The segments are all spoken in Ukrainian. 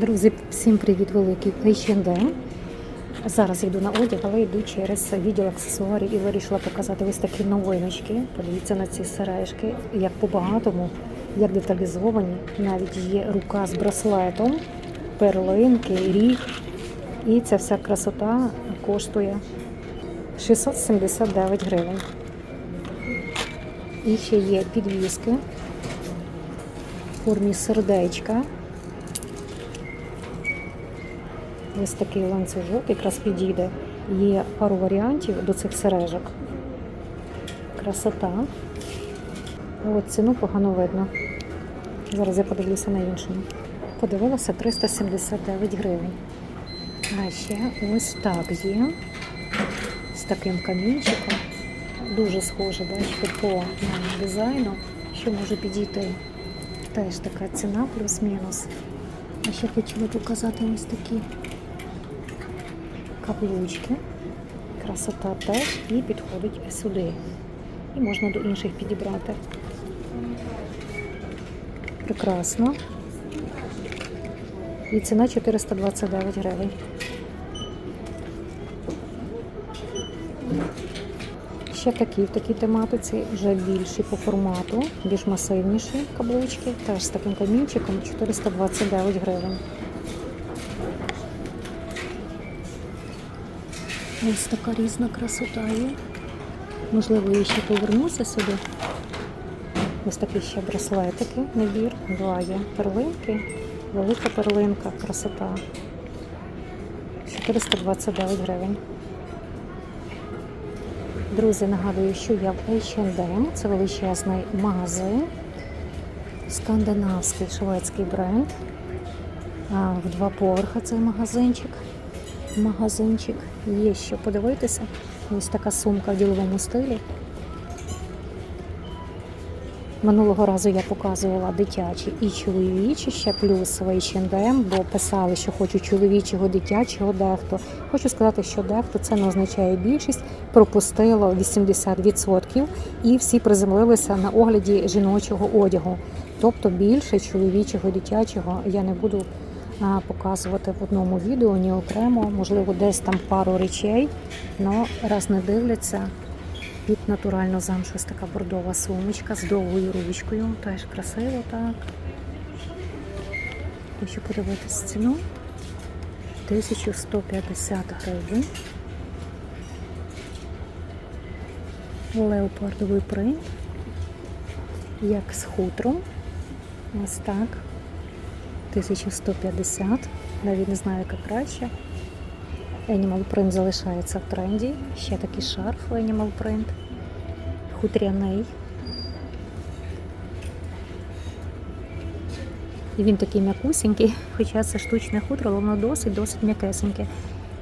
Друзі, всім привіт великий H&M. Зараз йду на одяг, але йду через відділ аксесуарів і вирішила показати ось такі новиночки. Подивіться на ці сережки, як по-багатому, як деталізовані. Навіть є рука з браслетом, перлинки, ріг. І ця вся красота коштує 679 гривень. І ще є підвіски в формі сердечка. Ось такий ланцюжок якраз підійде. Є пару варіантів до цих сережок. Красота. От ціну погано видно. Зараз я подивлюся на іншому. Подивилася 379 гривень. А ще ось так є. З таким камінчиком. Дуже схоже, бачите, по дизайну, що може підійти. Теж така ціна плюс-мінус. А ще хотіла показати ось такі каблучки. Красота теж і підходить сюди. І можна до інших підібрати. Прекрасно. І ціна 429 гривень. Ще такі в такій тематиці, вже більші по формату, більш масивніші каблучки, теж з таким камінчиком 429 гривень. Ось така різна красота є. Можливо, я ще повернуся сюди. Ось такі ще браслетики, набір, два є перлинки, велика перлинка, красота. 429 гривень. Друзі, нагадую, що я в H&M, це величезний магазин, скандинавський шведський бренд. В два поверха цей магазинчик. Магазинчик. Є що подивитися. Ось така сумка в діловому стилі. Минулого разу я показувала дитячі і чоловічі ще плюс в H&M, бо писали, що хочу чоловічого, дитячого дехто. Хочу сказати, що дехто це не означає більшість, пропустило 80% і всі приземлилися на огляді жіночого одягу. Тобто більше чоловічого, дитячого я не буду показувати в одному відео, ні окремо, можливо, десь там пару речей, але раз не дивляться. Під натурально замшу ось така бордова сумочка з довгою ручкою. Теж красиво так. Хочу подивитися ціну. 1150 гривень. Леопардовий принт. Як з хутром. Ось так. 1150. Навіть не знаю, яка краще. Animal Print залишається в тренді. Ще такий шарф Animal Print. Хутряний. І він такий м'якусенький, хоча це штучне хутро, але воно досить-досить м'якесеньке.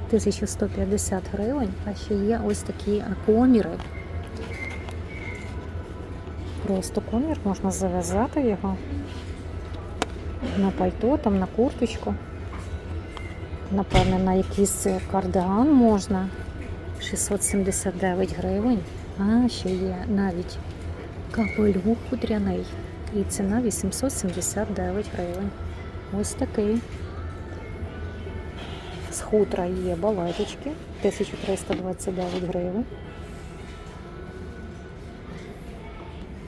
1150 гривень, а ще є ось такі коміри. Просто комір, можна зав'язати його на пальто, там на курточку. Напевне, на якийсь кардиган можна. 679 гривень. А, ще є навіть капелюх хутряний. І ціна 879 гривень. Ось такий. З хутра є балеточки. 1329 гривень.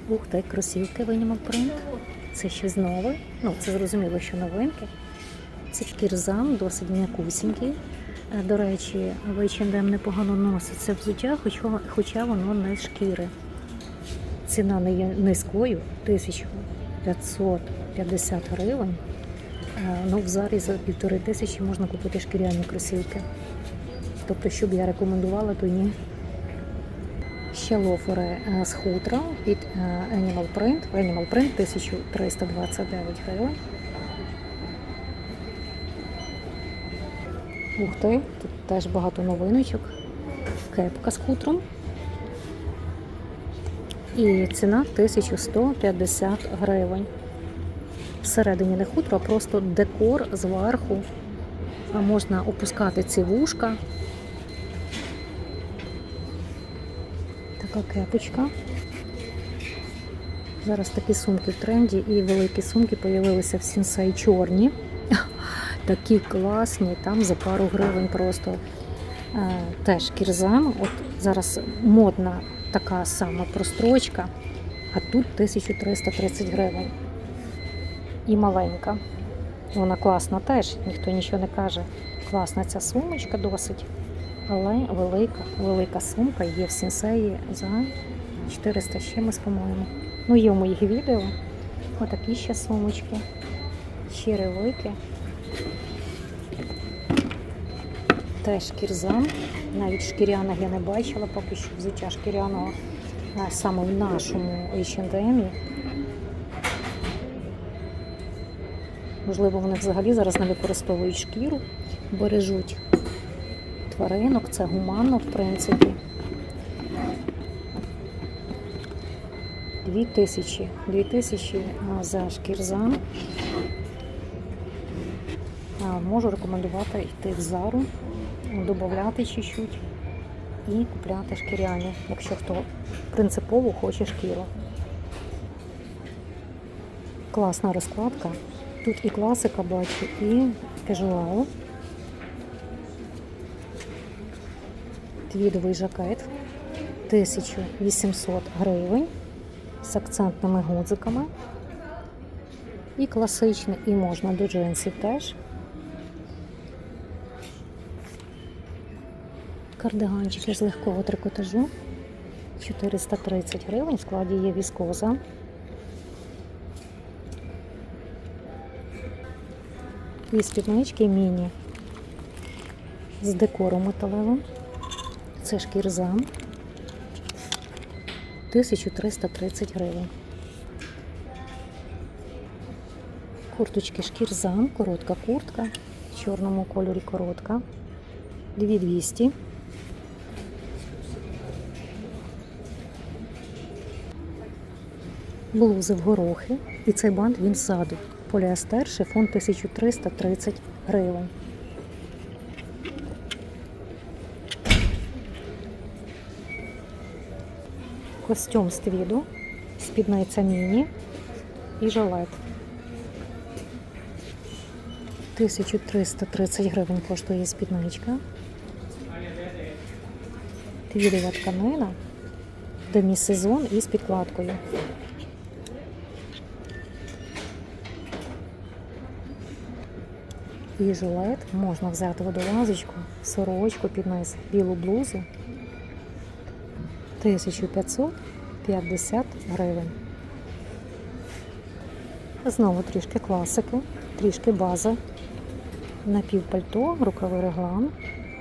Ух ти, кросівки Animal Print. Це щось нове. Ну, це зрозуміло, що новинки. Це шкірзам, досить м'якусінький. Е, До речі, H&M непогано носиться взуття, хоча, хоча воно не з шкіри. Ціна не є низькою 1550 гривень. Е, Ну, в зарі за півтори тисячі можна купити шкіряні кросівки. Тобто, щоб я рекомендувала, то ні. Ще лофери е, з хутра під е, Animal Print. Animal Print 1329 гривень. Ух ти, тут теж багато новиночок. Кепка з хутром. І ціна 1150 гривень. Всередині не хутро, а просто декор зверху. А можна опускати ці вушка. Така кепочка. Зараз такі сумки в тренді і великі сумки з'явилися в Сінсей чорні. такі класні, там за пару гривень просто е, теж кірзам. От зараз модна така сама прострочка, а тут 1330 гривень. І маленька. Вона класна теж, ніхто нічого не каже. Класна ця сумочка досить. Але велика, велика сумка є в сінсеї за 400 з чимось, по-моєму. Ну, є в моїх відео. Отакі ще сумочки. Черевики. Теж кірзам. Навіть шкіряних я не бачила, поки що взуття шкіряного саме в нашому H&M. Можливо, вони взагалі зараз не використовують шкіру, бережуть тваринок, це гуманно, в принципі. Дві тисячі. Дві тисячі за шкірзам. Можу рекомендувати йти в зару, додати чуть-чуть і купляти шкіряні, якщо хто принципово хоче шкіру. Класна розкладка. Тут і класика бачу, і кежуал. Твідовий жакет 1800 гривень з акцентними гудзиками. І класичний, і можна до джинсів теж. Кардиганчики з легкого трикотажу 430 гривень. В складі є віскоза. І спіднички міні з декором металевим. Це шкірза 1330 гривень. Курточки шкірзам, коротка куртка, в чорному кольорі коротка. 2200. Блузи в горохи. І цей бант він ззаду. Поліастер, шифон 1330 гривень. Костюм з твіду, спідниця міні і жилет. 1330 гривень коштує спідничка. Твідова тканина, демісезон із підкладкою. І жилет можна взяти водолазочку, сорочку під низ, білу блузу. 1550 гривень. Знову трішки класики, трішки база. Напівпальто, рукавий реглан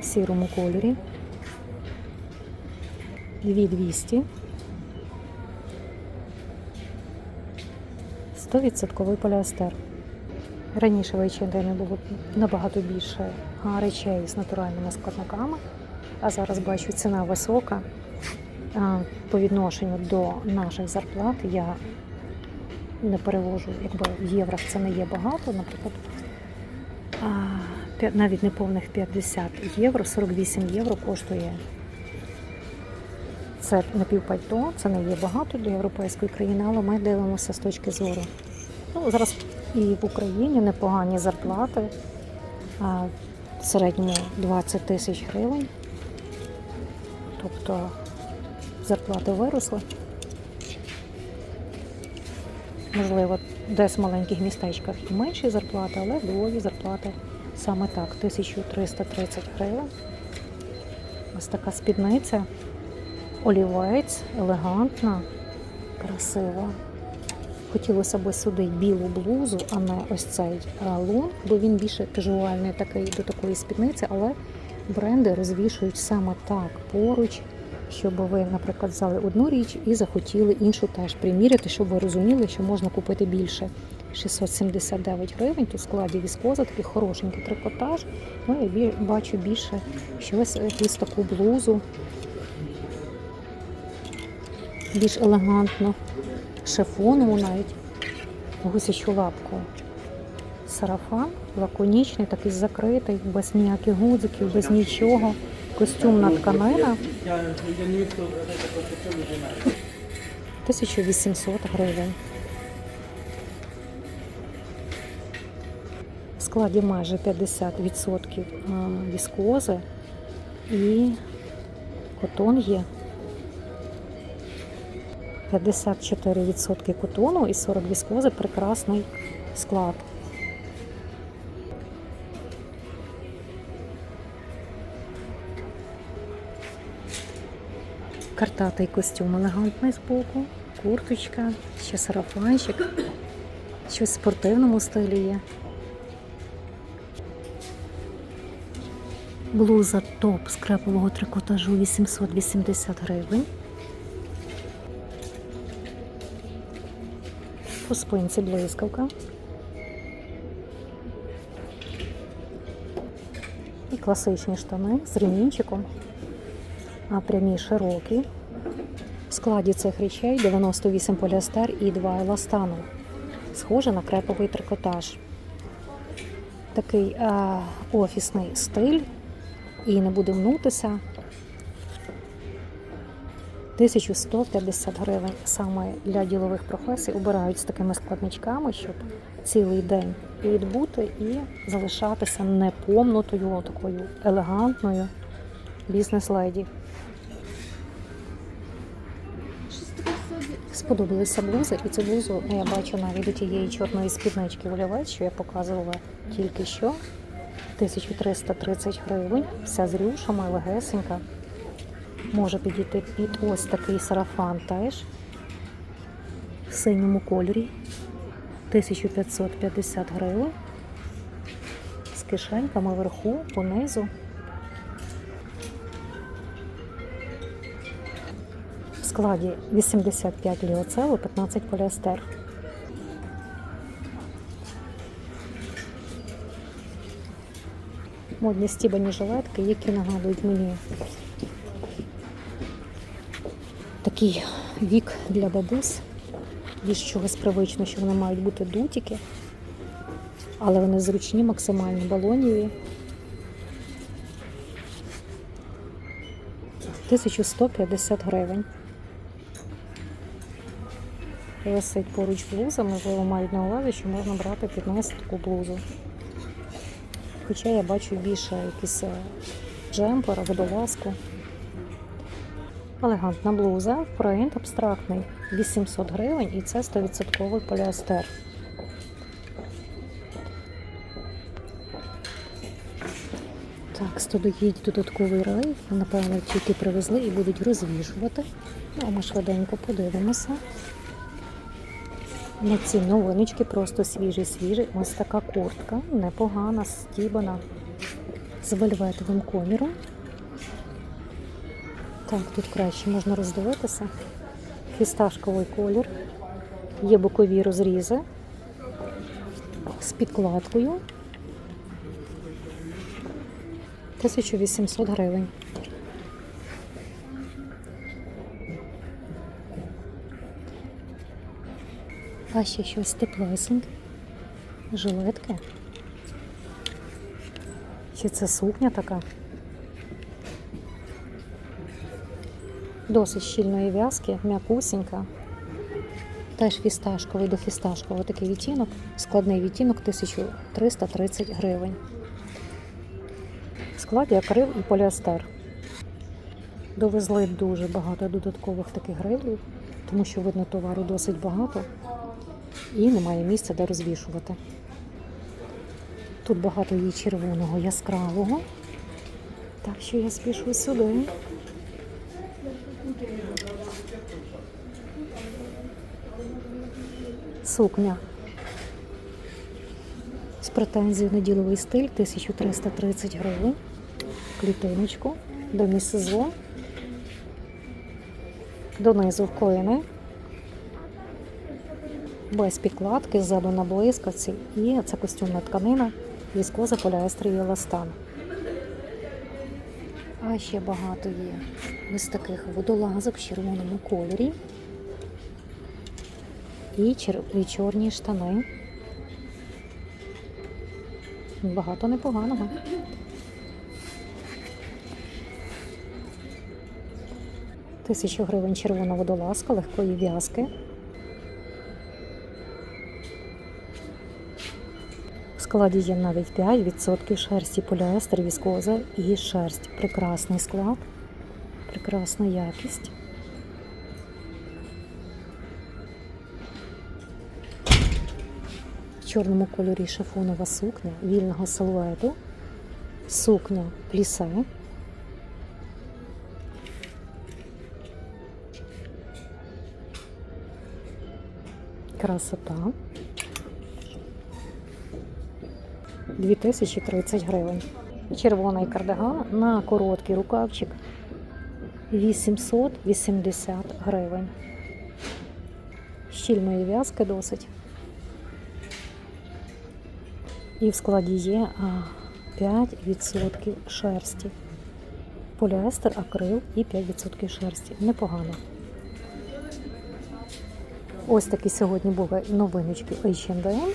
в сірому кольорі. 2200. 100% поліастер. Раніше в H&M було набагато більше речей з натуральними складниками, а зараз бачу, ціна висока. По відношенню до наших зарплат я не перевожу, якби в єврах це не є багато, наприклад, навіть не повних 50 євро, 48 євро коштує це напівпальто, це не є багато для європейської країни, але ми дивимося з точки зору. Ну, зараз і в Україні непогані зарплати. А, в середньому 20 тисяч гривень. Тобто зарплати виросли. Можливо, десь в маленьких містечках і менші зарплати, але в зарплати саме так 1330 гривень. Ось така спідниця. Олівець, елегантна, красива. Хотілося б сюди білу блузу, а не ось цей лун, бо він більше кажуальний такий до такої спідниці, але бренди розвішують саме так поруч, щоб ви, наприклад, взяли одну річ і захотіли іншу теж приміряти, щоб ви розуміли, що можна купити більше. 679 гривень, в складі віскоза, такий хорошенький трикотаж. Ну, я бачу більше щось, якусь таку блузу. Більш елегантно шифонову навіть гусячу лапку. Сарафан лаконічний, такий закритий, без ніяких гудзиків, без нічого. Костюмна тканина 1800 гривень. В складі майже 50% віскози і котон є. 54% котону і 40 віскози прекрасний склад. Картатий костюм елегантний збоку, курточка, ще сарафанчик, щось в спортивному стилі є. Блуза топ з крепового трикотажу 880 гривень. По спинці блискавка. І класичні штани з ремінчиком, а прямі широкі. В складі цих речей 98 поліестер і 2 еластану. Схоже на креповий трикотаж. Такий а, офісний стиль і не буде мнутися. 1150 гривень саме для ділових професій обирають з такими складничками, щоб цілий день відбути і залишатися непомнутою, такою елегантною бізнес-леді. Сподобалися блузи, і цю блузу я бачу навіть до тієї чорної спіднички олівець, що я показувала тільки що. 1330 гривень, вся з рюшами, легесенька. Може підійти під ось такий сарафан теж в синьому кольорі. 1550 гривень. З кишеньками вверху, понизу. Складі 85 ліоцелу, 15 поліестер. Модні стібані жилетки, які нагадують мені такий вік для бабусь. Більш чогось привично, що вони мають бути дутіки, але вони зручні, максимально балоніві. 1150 гривень. Висить поруч блуза, можливо, мають на увазі, що можна брати під низ блузу. Хоча я бачу більше якісь е, джемпера, водолазку. Елегантна блуза, принт абстрактний, 800 гривень і це 100% поліестер. Так, стоїть додатковий рейф, напевно, тільки привезли і будуть розвішувати. Ну, а ми швиденько подивимося. На ці новиночки просто свіжі-свіжі. Ось така куртка, непогана, стібана з вельветовим коміром. Так, тут краще можна роздивитися. Фісташковий колір. Є бокові розрізи з підкладкою. 1800 гривень. Ще щось теплесеньке. Жилетки. Чи це сукня така? Досить щільної в'язки, м'якусінька. Теж фісташковий до фісташкового такий відтінок. Складний відтінок 1330 гривень. В складі акрил і поліестер. Довезли дуже багато додаткових таких гривень, тому що видно товару досить багато і немає місця, де розвішувати. Тут багато є червоного яскравого. Так що я спішу сюди. Сукня. З претензією на діловий стиль 1330 гривень. Клітиночку, до демісезон. Донизу вкоїни. Без підкладки, ззаду на блискавці. І це костюмна тканина, віскоза, поліестер і еластан. А ще багато є ось таких водолазок в червоному кольорі. І, чер... і чорні штани. Багато непоганого. Тисячу гривень червона водолазка, легкої в'язки. Складі є навіть 5% шерсті, поліестер, віскоза і шерсть. Прекрасний склад, прекрасна якість. В чорному кольорі шифонова сукня вільного силуету, сукня плісе. Красота. 2030 гривень. Червоний кардиган на короткий рукавчик 880 гривень. Щільної в'язки досить. І в складі є 5% шерсті. Поліестер, акрил і 5% шерсті. Непогано. Ось такі сьогодні були новиночки H&M.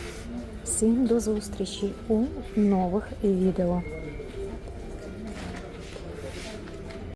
Всім до зустрічі у нових відео.